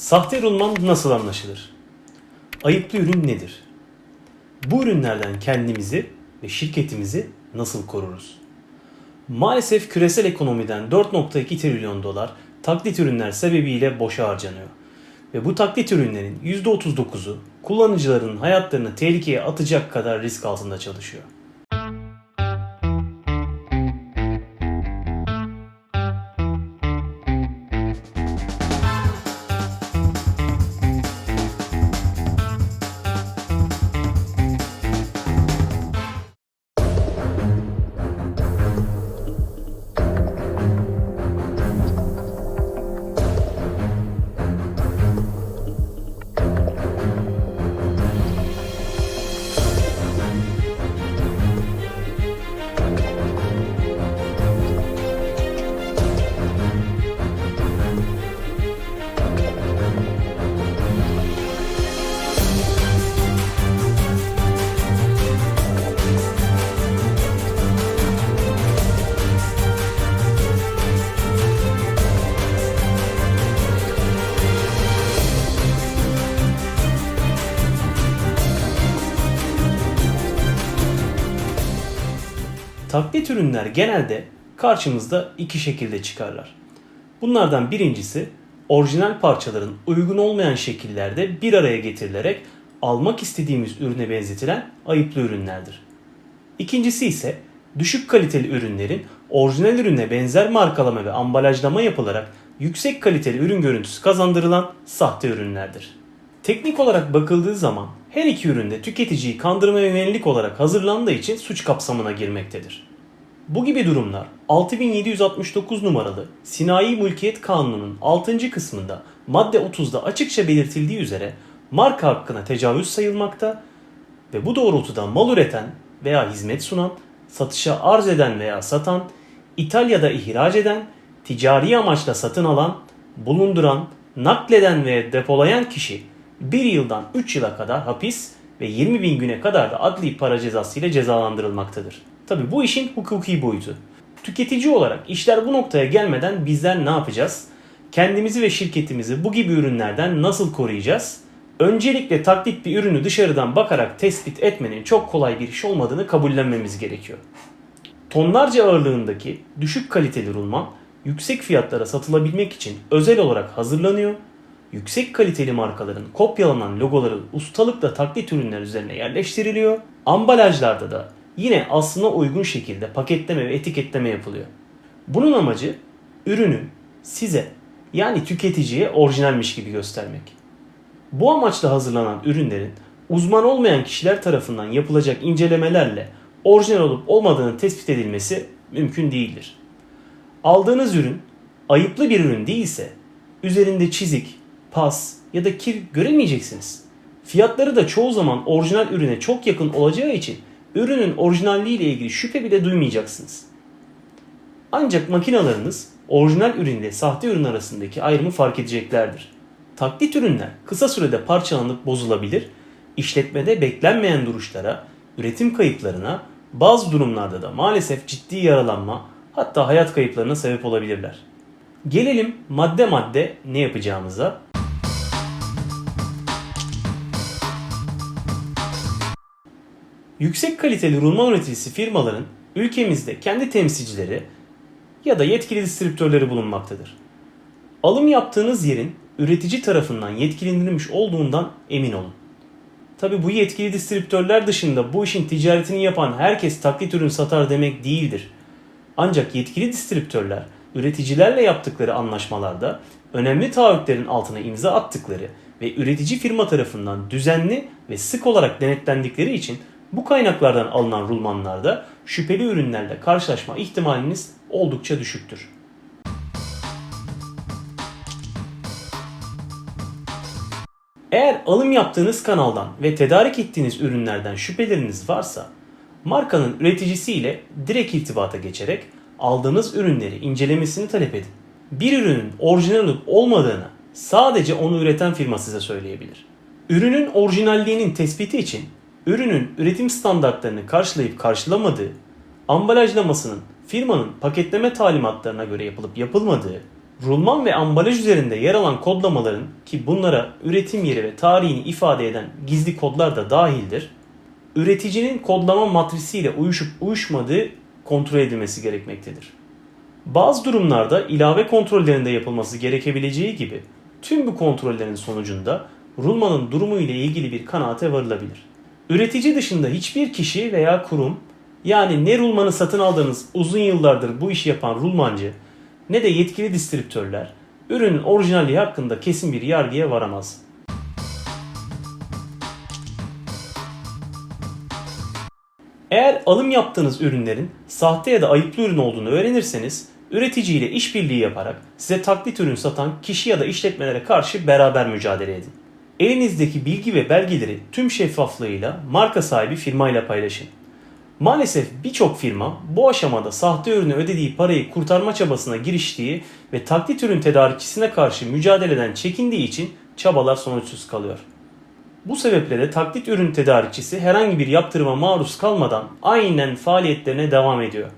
Sahte rulman nasıl anlaşılır? Ayıplı ürün nedir? Bu ürünlerden kendimizi ve şirketimizi nasıl koruruz? Maalesef küresel ekonomiden 4.2 trilyon dolar taklit ürünler sebebiyle boşa harcanıyor. Ve bu taklit ürünlerin %39'u kullanıcıların hayatlarını tehlikeye atacak kadar risk altında çalışıyor. Taklit ürünler genelde karşımızda iki şekilde çıkarlar. Bunlardan birincisi orijinal parçaların uygun olmayan şekillerde bir araya getirilerek almak istediğimiz ürüne benzetilen ayıplı ürünlerdir. İkincisi ise düşük kaliteli ürünlerin orijinal ürüne benzer markalama ve ambalajlama yapılarak yüksek kaliteli ürün görüntüsü kazandırılan sahte ürünlerdir. Teknik olarak bakıldığı zaman her iki üründe tüketiciyi kandırmaya yönelik olarak hazırlandığı için suç kapsamına girmektedir. Bu gibi durumlar 6769 numaralı Sinayi Mülkiyet Kanunu'nun 6. kısmında madde 30'da açıkça belirtildiği üzere marka hakkına tecavüz sayılmakta ve bu doğrultuda mal üreten veya hizmet sunan, satışa arz eden veya satan, ithal ya da ihraç eden, ticari amaçla satın alan, bulunduran, nakleden ve depolayan kişi 1 yıldan 3 yıla kadar hapis ve 20 bin güne kadar da adli para cezası ile cezalandırılmaktadır. Tabi bu işin hukuki boyutu. Tüketici olarak işler bu noktaya gelmeden bizler ne yapacağız? Kendimizi ve şirketimizi bu gibi ürünlerden nasıl koruyacağız? Öncelikle taklit bir ürünü dışarıdan bakarak tespit etmenin çok kolay bir iş olmadığını kabullenmemiz gerekiyor. Tonlarca ağırlığındaki düşük kaliteli rulman yüksek fiyatlara satılabilmek için özel olarak hazırlanıyor. Yüksek kaliteli markaların kopyalanan logoları ustalıkla taklit ürünler üzerine yerleştiriliyor. Ambalajlarda da yine aslına uygun şekilde paketleme ve etiketleme yapılıyor. Bunun amacı ürünü size yani tüketiciye orijinalmiş gibi göstermek. Bu amaçla hazırlanan ürünlerin uzman olmayan kişiler tarafından yapılacak incelemelerle orijinal olup olmadığını tespit edilmesi mümkün değildir. Aldığınız ürün ayıplı bir ürün değilse üzerinde çizik, pas ya da kir göremeyeceksiniz. Fiyatları da çoğu zaman orijinal ürüne çok yakın olacağı için ürünün orijinalliği ile ilgili şüphe bile duymayacaksınız. Ancak makinalarınız orijinal ürün ile sahte ürün arasındaki ayrımı fark edeceklerdir. Taklit ürünler kısa sürede parçalanıp bozulabilir, işletmede beklenmeyen duruşlara, üretim kayıplarına, bazı durumlarda da maalesef ciddi yaralanma hatta hayat kayıplarına sebep olabilirler. Gelelim madde madde ne yapacağımıza. Yüksek kaliteli rulman üreticisi firmaların ülkemizde kendi temsilcileri ya da yetkili distribütörleri bulunmaktadır. Alım yaptığınız yerin üretici tarafından yetkilendirilmiş olduğundan emin olun. Tabi bu yetkili distribütörler dışında bu işin ticaretini yapan herkes taklit ürün satar demek değildir. Ancak yetkili distribütörler üreticilerle yaptıkları anlaşmalarda önemli taahhütlerin altına imza attıkları ve üretici firma tarafından düzenli ve sık olarak denetlendikleri için bu kaynaklardan alınan rulmanlarda şüpheli ürünlerle karşılaşma ihtimaliniz oldukça düşüktür. Eğer alım yaptığınız kanaldan ve tedarik ettiğiniz ürünlerden şüpheleriniz varsa markanın üreticisiyle direkt irtibata geçerek aldığınız ürünleri incelemesini talep edin. Bir ürünün orijinal olup olmadığını sadece onu üreten firma size söyleyebilir. Ürünün orijinalliğinin tespiti için ürünün üretim standartlarını karşılayıp karşılamadığı, ambalajlamasının firmanın paketleme talimatlarına göre yapılıp yapılmadığı, Rulman ve ambalaj üzerinde yer alan kodlamaların ki bunlara üretim yeri ve tarihini ifade eden gizli kodlar da dahildir. Üreticinin kodlama matrisiyle uyuşup uyuşmadığı kontrol edilmesi gerekmektedir. Bazı durumlarda ilave kontrollerinde yapılması gerekebileceği gibi tüm bu kontrollerin sonucunda rulmanın durumu ile ilgili bir kanaate varılabilir. Üretici dışında hiçbir kişi veya kurum yani ne rulmanı satın aldığınız uzun yıllardır bu işi yapan rulmancı ne de yetkili distribütörler ürünün orijinalliği hakkında kesin bir yargıya varamaz. Eğer alım yaptığınız ürünlerin sahte ya da ayıplı ürün olduğunu öğrenirseniz üreticiyle işbirliği yaparak size taklit ürün satan kişi ya da işletmelere karşı beraber mücadele edin. Elinizdeki bilgi ve belgeleri tüm şeffaflığıyla marka sahibi firmayla paylaşın. Maalesef birçok firma bu aşamada sahte ürünü ödediği parayı kurtarma çabasına giriştiği ve taklit ürün tedarikçisine karşı mücadeleden çekindiği için çabalar sonuçsuz kalıyor. Bu sebeple de taklit ürün tedarikçisi herhangi bir yaptırıma maruz kalmadan aynen faaliyetlerine devam ediyor.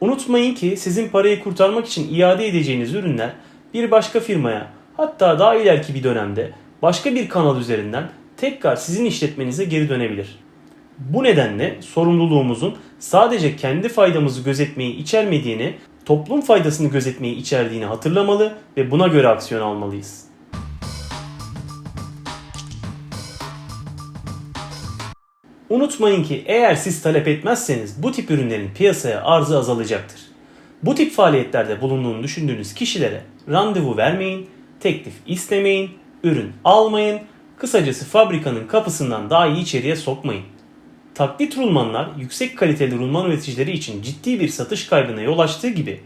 Unutmayın ki sizin parayı kurtarmak için iade edeceğiniz ürünler bir başka firmaya hatta daha ileriki bir dönemde başka bir kanal üzerinden tekrar sizin işletmenize geri dönebilir. Bu nedenle sorumluluğumuzun sadece kendi faydamızı gözetmeyi içermediğini, toplum faydasını gözetmeyi içerdiğini hatırlamalı ve buna göre aksiyon almalıyız. Unutmayın ki eğer siz talep etmezseniz bu tip ürünlerin piyasaya arzı azalacaktır. Bu tip faaliyetlerde bulunduğunu düşündüğünüz kişilere randevu vermeyin, teklif istemeyin, ürün almayın, kısacası fabrikanın kapısından dahi içeriye sokmayın. Taklit rulmanlar yüksek kaliteli rulman üreticileri için ciddi bir satış kaybına yol açtığı gibi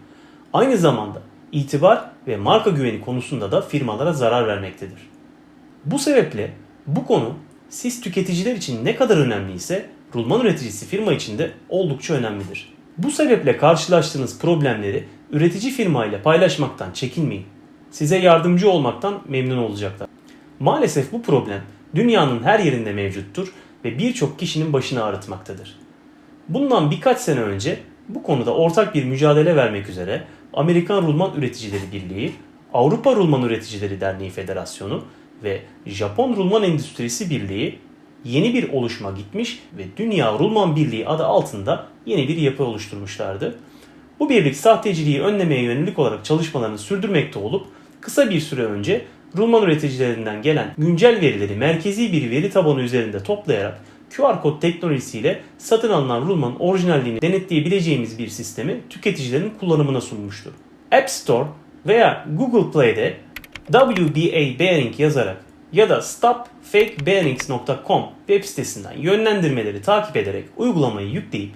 aynı zamanda itibar ve marka güveni konusunda da firmalara zarar vermektedir. Bu sebeple bu konu siz tüketiciler için ne kadar önemliyse rulman üreticisi firma için de oldukça önemlidir. Bu sebeple karşılaştığınız problemleri üretici firma ile paylaşmaktan çekinmeyin. Size yardımcı olmaktan memnun olacaklar. Maalesef bu problem dünyanın her yerinde mevcuttur ve birçok kişinin başını ağrıtmaktadır. Bundan birkaç sene önce bu konuda ortak bir mücadele vermek üzere Amerikan Rulman Üreticileri Birliği, Avrupa Rulman Üreticileri Derneği Federasyonu ve Japon Rulman Endüstrisi Birliği yeni bir oluşma gitmiş ve Dünya Rulman Birliği adı altında yeni bir yapı oluşturmuşlardı. Bu birlik sahteciliği önlemeye yönelik olarak çalışmalarını sürdürmekte olup kısa bir süre önce Rulman üreticilerinden gelen güncel verileri merkezi bir veri tabanı üzerinde toplayarak QR kod teknolojisiyle satın alınan rulmanın orijinalliğini denetleyebileceğimiz bir sistemi tüketicilerin kullanımına sunmuştu. App Store veya Google Play'de WBA Bearing yazarak ya da stopfakebearings.com web sitesinden yönlendirmeleri takip ederek uygulamayı yükleyip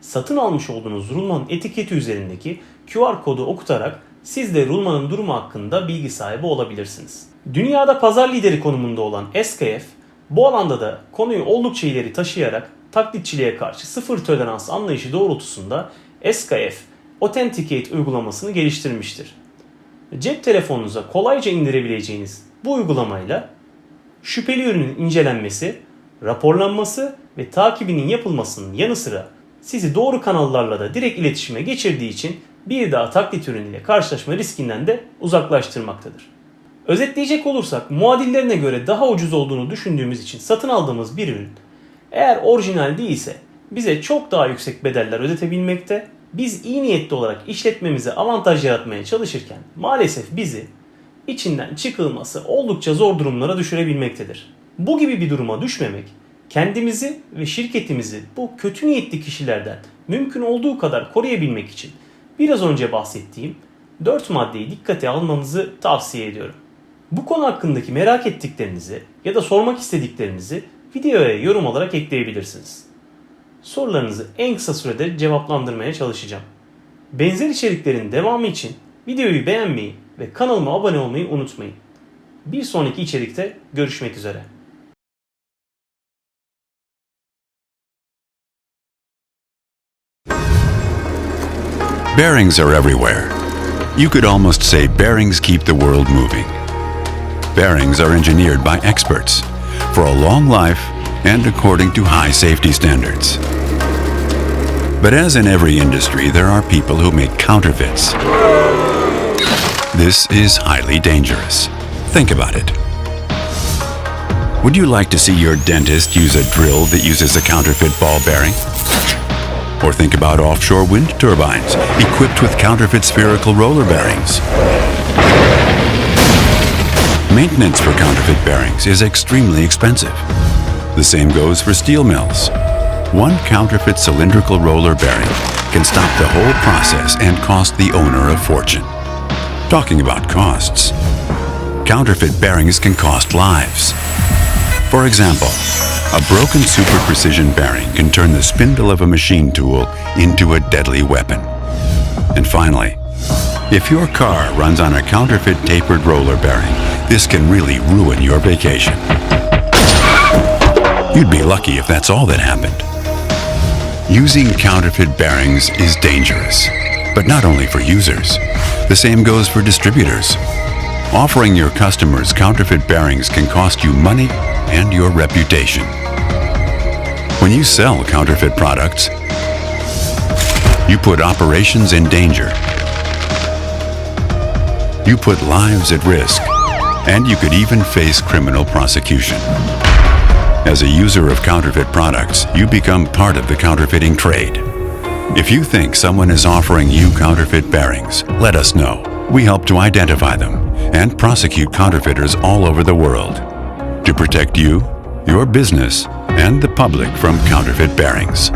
satın almış olduğunuz rulmanın etiketi üzerindeki QR kodu okutarak siz de rulmanın durumu hakkında bilgi sahibi olabilirsiniz. Dünyada pazar lideri konumunda olan SKF bu alanda da konuyu oldukça ileri taşıyarak taklitçiliğe karşı sıfır tolerans anlayışı doğrultusunda SKF Authenticate uygulamasını geliştirmiştir. Cep telefonunuza kolayca indirebileceğiniz bu uygulamayla şüpheli ürünün incelenmesi, raporlanması ve takibinin yapılmasının yanı sıra sizi doğru kanallarla da direkt iletişime geçirdiği için bir daha taklit ürünüyle karşılaşma riskinden de uzaklaştırmaktadır. Özetleyecek olursak muadillerine göre daha ucuz olduğunu düşündüğümüz için satın aldığımız bir ürün eğer orijinal değilse bize çok daha yüksek bedeller ödetebilmekte. Biz iyi niyetli olarak işletmemize avantaj yaratmaya çalışırken maalesef bizi içinden çıkılması oldukça zor durumlara düşürebilmektedir. Bu gibi bir duruma düşmemek kendimizi ve şirketimizi bu kötü niyetli kişilerden mümkün olduğu kadar koruyabilmek için biraz önce bahsettiğim 4 maddeyi dikkate almanızı tavsiye ediyorum. Bu konu hakkındaki merak ettiklerinizi ya da sormak istediklerinizi videoya yorum olarak ekleyebilirsiniz. Sorularınızı en kısa sürede cevaplandırmaya çalışacağım. Benzer içeriklerin devamı için videoyu beğenmeyi ve kanalıma abone olmayı unutmayın. Bir sonraki içerikte görüşmek üzere. Bearings are everywhere. You could almost say bearings keep the world moving. Bearings are engineered by experts for a long life and according to high safety standards. But as in every industry, there are people who make counterfeits. This is highly dangerous. Think about it. Would you like to see your dentist use a drill that uses a counterfeit ball bearing? Or think about offshore wind turbines equipped with counterfeit spherical roller bearings. Maintenance for counterfeit bearings is extremely expensive. The same goes for steel mills. One counterfeit cylindrical roller bearing can stop the whole process and cost the owner a fortune. Talking about costs, counterfeit bearings can cost lives. For example, a broken super precision bearing can turn the spindle of a machine tool into a deadly weapon. And finally, if your car runs on a counterfeit tapered roller bearing, this can really ruin your vacation. You'd be lucky if that's all that happened. Using counterfeit bearings is dangerous, but not only for users. The same goes for distributors. Offering your customers counterfeit bearings can cost you money and your reputation. When you sell counterfeit products, you put operations in danger. You put lives at risk, and you could even face criminal prosecution. As a user of counterfeit products, you become part of the counterfeiting trade. If you think someone is offering you counterfeit bearings, let us know. We help to identify them and prosecute counterfeiters all over the world to protect you, your business, and the public from counterfeit bearings.